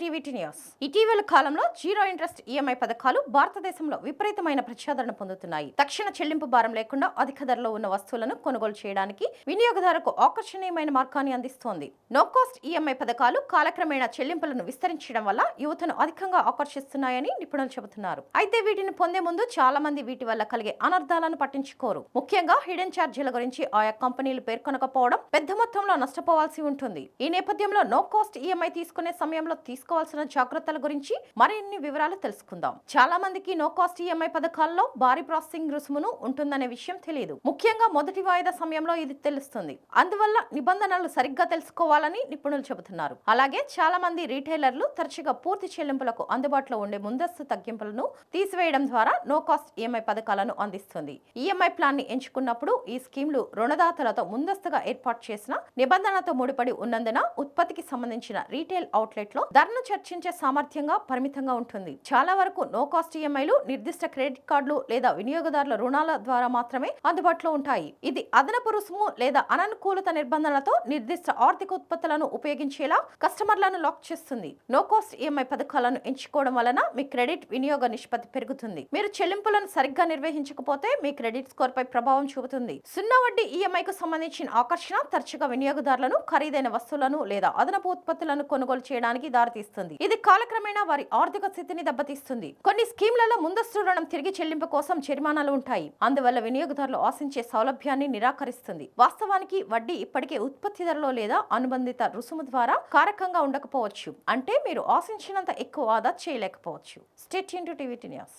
TVT news. ఇటీవల కాలంలో zero interest EMI పథకాలు భారతదేశంలో విపరీతమైన ప్రజాదరణ పొందుతున్నాయి. తక్షణ చెల్లింపు భారం లేకుండా అధిక ధరలో ఉన్న వస్తువులను కొనుగోలు చేయడానికి వినియోగదారుకు ఆకర్షణీయమైన మార్గాన్ని అందిస్తోంది. నో కాస్ట్ ఈఎంఐ పథకాలు కాలక్రమేణా చెల్లింపులను విస్తరించడం వల్ల యువతను అధికంగా ఆకర్షిస్తున్నాయని నిపుణులు చెబుతున్నారు. అయితే వీటిని పొందే ముందు చాలా మంది వీటి వల్ల కలిగే అనర్థాలను పట్టించుకోరు. ముఖ్యంగా హిడెన్ ఛార్జీల గురించి ఆయా కంపెనీలు పేర్కొనకపోవడం పెద్ద మొత్తంలో నష్టపోవాల్సి ఉంటుంది. ఈ నేపథ్యంలో నో కాస్ట్ ఈఎంఐ తీసుకునే సమయంలో తీసుకోవాల్సిన జాగ్రత్తల గురించి మరిన్ని వివరాలు తెలుసుకుందాం. చాలా మందికి నో కాస్ట్ ఈఎంఐ పథకాల్లో భారీ ప్రాసెసింగ్ రుసుమును ఉంటుందనే విషయం తెలియదు. ముఖ్యంగా మొదటి వాయిదా సమయంలో ఇది తెలుస్తుంది. అందువల్ల నిబంధనలు సరిగ్గా తెలుసుకోవాలని నిపుణులు చెబుతున్నారు. అలాగే చాలా మంది రీటైలర్లు తరచుగా పూర్తి చెల్లింపులకు అందుబాటులో ఉండే ముందస్తు తగ్గింపులను తీసివేయడం ద్వారా నో కాస్ట్ ఈఎంఐ పథకాలను అందిస్తుంది. ఈఎంఐ ప్లాన్ని ఎంచుకున్నప్పుడు ఈ స్కీమ్లు రుణదాతలతో ముందస్తుగా ఏర్పాటు చేసిన నిబంధనలతో ముడిపడి ఉన్నందున ఉత్పత్తికి సంబంధించిన రీటైల్ అవుట్లెట్లో ధరను చర్చించే సామర్థ్యంగా పరిమితంగా ఉంటుంది. చాలా వరకు నో కాస్ట్ ఈఎంఐలు నిర్దిష్ట క్రెడిట్ కార్డులు లేదా వినియోగదారుల రుణాల ద్వారా మాత్రమే అందుబాటులో ఉంటాయి. ఇది అదనపు రుసుము లేదా అననుకూలత నిబంధనలతో నిర్దిష్ట ఆర్థిక ఉత్పత్తులను ఉపయోగించేలా కస్టమర్లను లాక్ చేస్తుంది. నో కాస్ట్ ఈఎంఐ పథకాలను ఎంచుకోవడం వలన మీ క్రెడిట్ వినియోగ నిష్పత్తి పెరుగుతుంది. మీరు చెల్లింపులను సరిగ్గా నిర్వహించకపోతే మీ క్రెడిట్ స్కోర్ పై ప్రభావం చూపుతుంది. సున్నా వడ్డీ ఈఎంఐ కు సంబంధించిన ఆకర్షణ తరచుగా వినియోగదారులను ఖరీదైన వస్తువులను లేదా అదనపు ఉత్పత్తులను కొనుగోలు చేయడానికి దెబ్బతీస్తుంది. ఇది కాలక్రమేణా వారి ఆర్థిక స్థితిని దెబ్బతీస్తుంది. కొన్ని స్కీమ్లలో ముందస్తు రుణం తిరిగి చెల్లింపు కోసం జరిమానాలు ఉంటాయి. అందువల్ల వినియోగదారులు ఆశించే సౌలభ్యాన్ని నిరాకరిస్తుంది. వాస్తవానికి వడ్డీ ఇప్పటికే ఉత్పత్తి ధరలో లేదా అనుబంధిత రుసుము ద్వారా కారకంగా ఉండకపోవచ్చు. అంటే మీరు ఆశించినంత ఎక్కువ ఆదా చేయలేకపోవచ్చు. State TV news